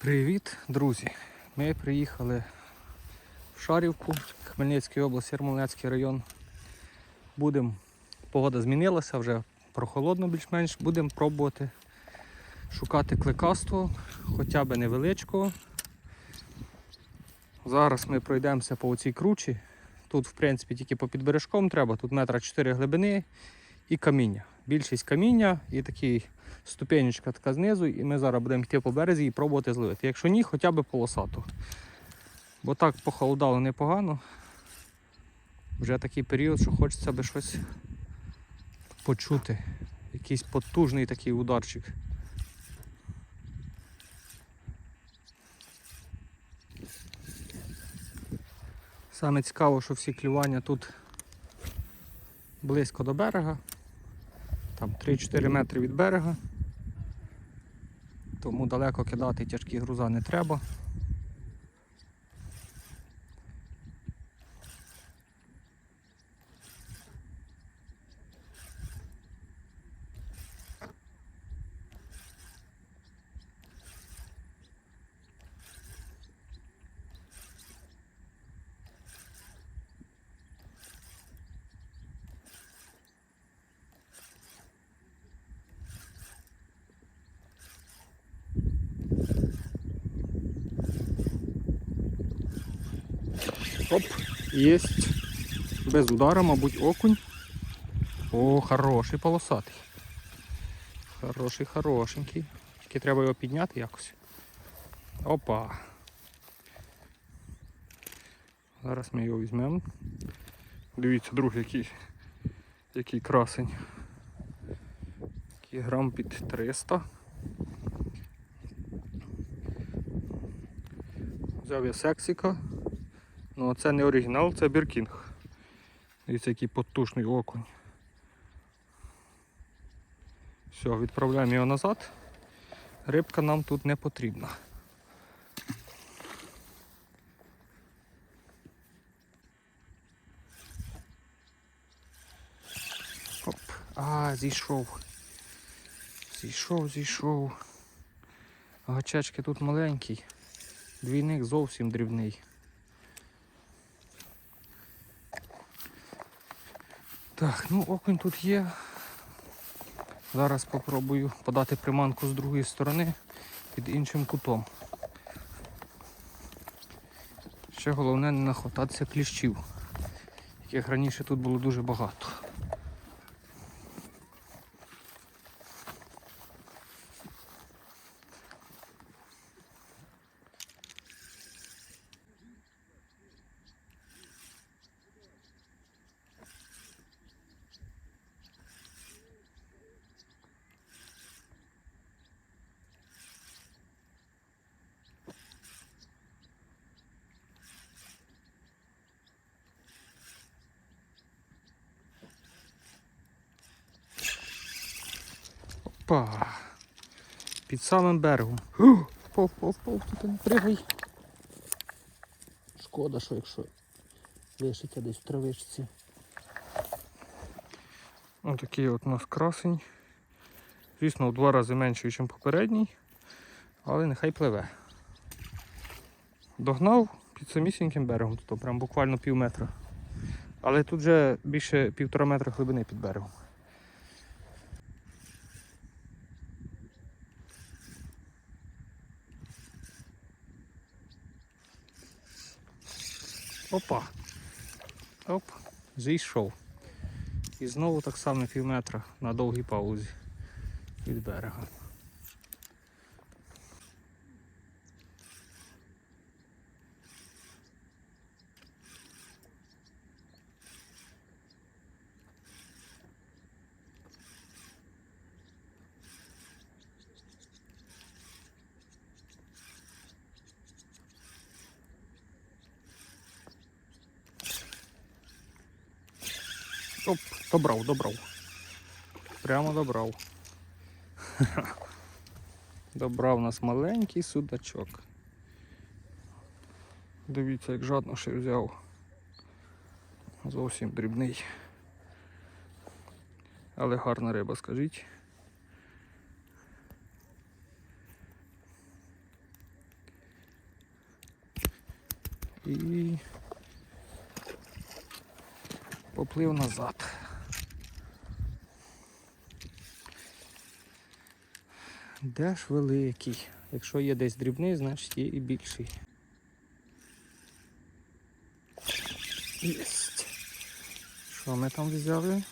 Привіт, друзі! Ми приїхали в Шарівку, Хмельницької області, Ярмолинецький район. Будемо, погода змінилася, вже прохолодно більш-менш. Будемо пробувати шукати кликасту, хоча б невеличкого. Зараз ми пройдемося по цій кручі. Тут, в принципі, тільки по підбережком треба, тут метра 4 глибини і каміння. Більшість каміння і такий ступенечка така знизу, і ми зараз будемо йти по березі і пробувати зловити. Якщо ні, хоча б полосату. Бо так похолодало непогано. Вже такий період, що хочеться би щось почути. Якийсь потужний такий ударчик. Саме цікаво, що всі клювання тут близько до берега, там 3-4 метри від берега, тому далеко кидати тяжкі груза не треба. Оп, єсть. Без удара, мабуть, окунь. О, хороший полосатий. Хороший, хорошенький. Тільки треба його підняти якось. Опа. Зараз ми його візьмемо. Дивіться, друг, який, який красень. Який грам під 300. Взяв я сексіка. Ну це не оригінал, це біркінг. Дивіться, який потужний окунь. Все, відправляємо його назад. Рибка нам тут не потрібна. Оп, а, зійшов. Зійшов, зійшов. Гачечки тут маленький. Двійник зовсім дрібний. Так, ну окунь тут є. Зараз спробую подати приманку з другої сторони під іншим кутом. Ще головне не нахвататися кліщів, яких раніше тут було дуже багато. Опа! Під самим берегом. Впав, впав, впав, тут не пригай. Шкода, що якщо лишиться десь в травичці. Ось такий от у нас красень. Звісно, в два рази менший, ніж попередній, але нехай пливе. Догнав під самісіньким берегом, тут прям буквально пів метра. Але тут вже більше півтора метра глибини під берегом. Опа. Оп, зійшов. І знову так само пів метра на довгій паузі від берега. Оп, добрав, добрав. Прямо добрав. Добрав нас маленький судачок. Дивіться, як жадно ще взяв. Зовсім дрібний. Але гарна риба, скажіть. І поплив назад. Де ж великий? Якщо є десь дрібний, значить є і більший. Єсть. Що ми там взяли?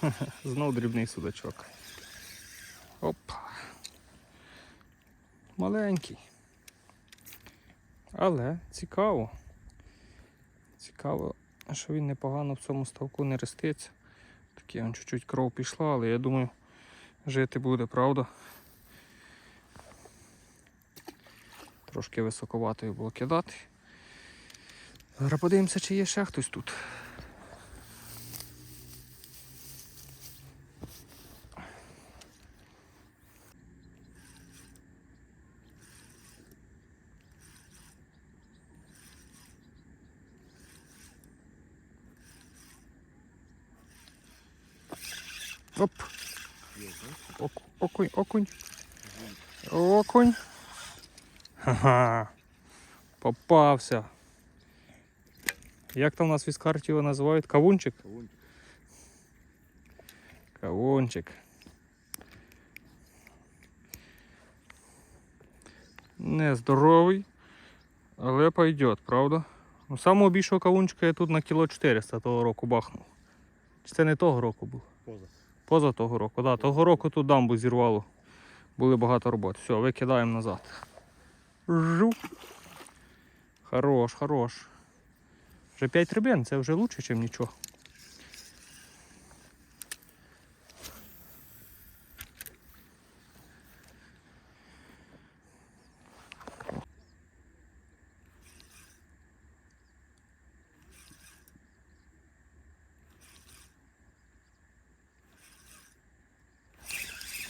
Хе-хе, Знов дрібний судачок. Опа. Маленький. Але цікаво. Цікаво, що він непогано в цьому ставку не реститься. Таке він чуть-чуть кров пішла, але я думаю, жити буде, правда? Трошки високовато було кидати. Подивимося, чи є ще хтось тут. Оп. Ок- Окунь, окунь. Окунь. Ха-ха. Попався. Як там у нас в Іскарті його називають? Кавунчик? Кавунчик. Нездоровий, але пойдет, правда? Ну, самого більшого кавунчика я тут на кіло 400 того року бахнув. Чи це не того року був? Поза. Поза того року. Да, того року тут дамбу зірвало. Були багато роботи. Все, викидаємо назад. Жу. Хорош, хорош. Вже 5 рибин, це вже краще, ніж нічого.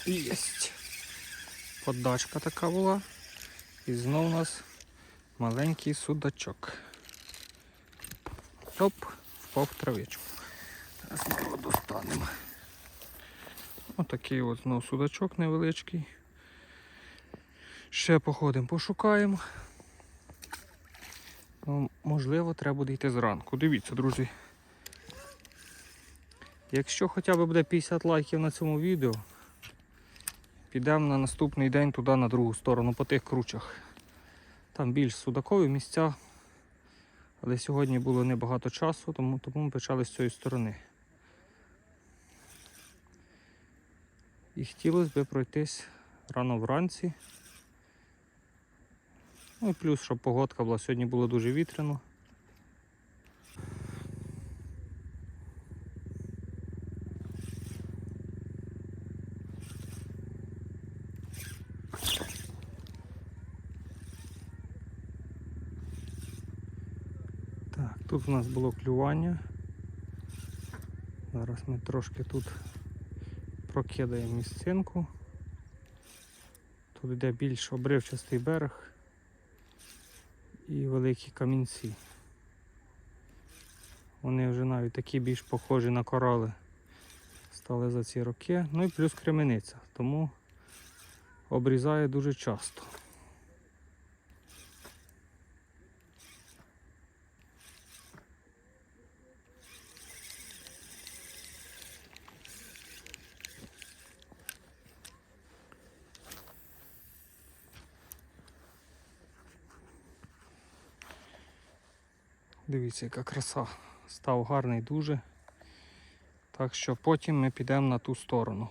Єсть. Подачка така була. І знов у нас маленький судачок. Оп, впав травичку. Зараз ми його достанемо. Отакий от знов судачок невеличкий. Ще походимо, пошукаємо. Ну, можливо, треба буде йти зранку. Дивіться, друзі. Якщо хоча б буде 50 лайків на цьому відео, підемо на наступний день туди на другу сторону по тих кручах. Там більш судакові місця. Але сьогодні було небагато часу, тому, тому ми почали з цієї сторони. І хотілося б пройтись рано вранці. Ну і плюс, щоб погодка була. Сьогодні було дуже вітряно. Тут у нас було клювання. Зараз ми трошки тут прокидаємо місцинку. Тут йде більш обривчастий берег і великі камінці. Вони вже навіть такі більш похожі на корали стали за ці роки. Ну і плюс кремениця, тому обрізає дуже часто. Дивіться, яка краса. Став гарний дуже. Так що потім ми підемо на ту сторону.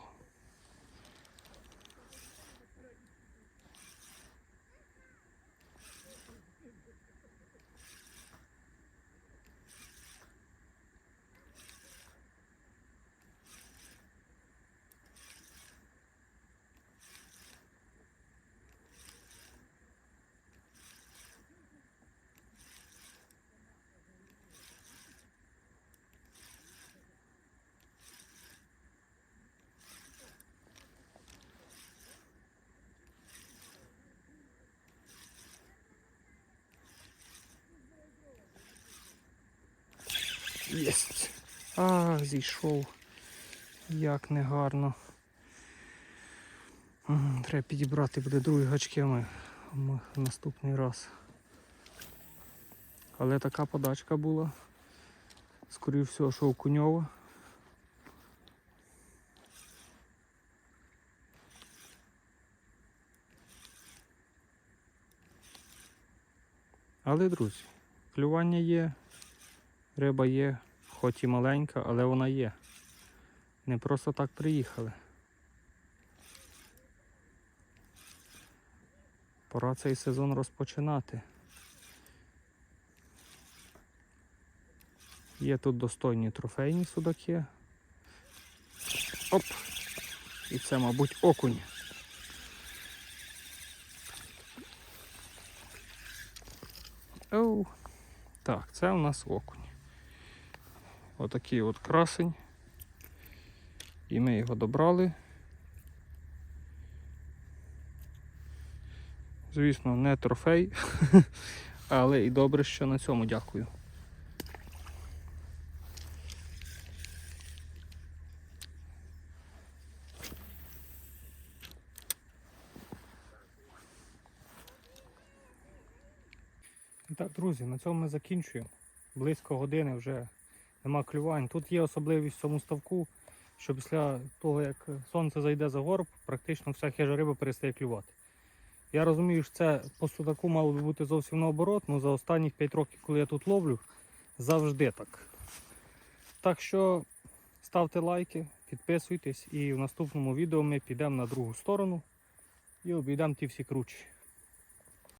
Єсть. А, зійшов. Як негарно. Треба підібрати буде другі гачки ми, ми наступний раз. Але така подачка була. Скоріше всього, що окуньова. Але, друзі, клювання є, риба є, хоч і маленька, але вона є. Не просто так приїхали. Пора цей сезон розпочинати. Є тут достойні трофейні судаки. Оп! І це, мабуть, окунь. Оу. Так, це у нас окунь. Отакий от красень. І ми його добрали. Звісно, не трофей, але і добре, що на цьому дякую. Так, друзі, на цьому ми закінчуємо. Близько години вже нема клювань. Тут є особливість в цьому ставку, що після того, як сонце зайде за горб, практично вся хижа риба перестає клювати. Я розумію, що це по судаку мало би бути зовсім наоборот, але за останні 5 років, коли я тут ловлю, завжди так. Так що ставте лайки, підписуйтесь і в наступному відео ми підемо на другу сторону і обійдемо ті всі кручі.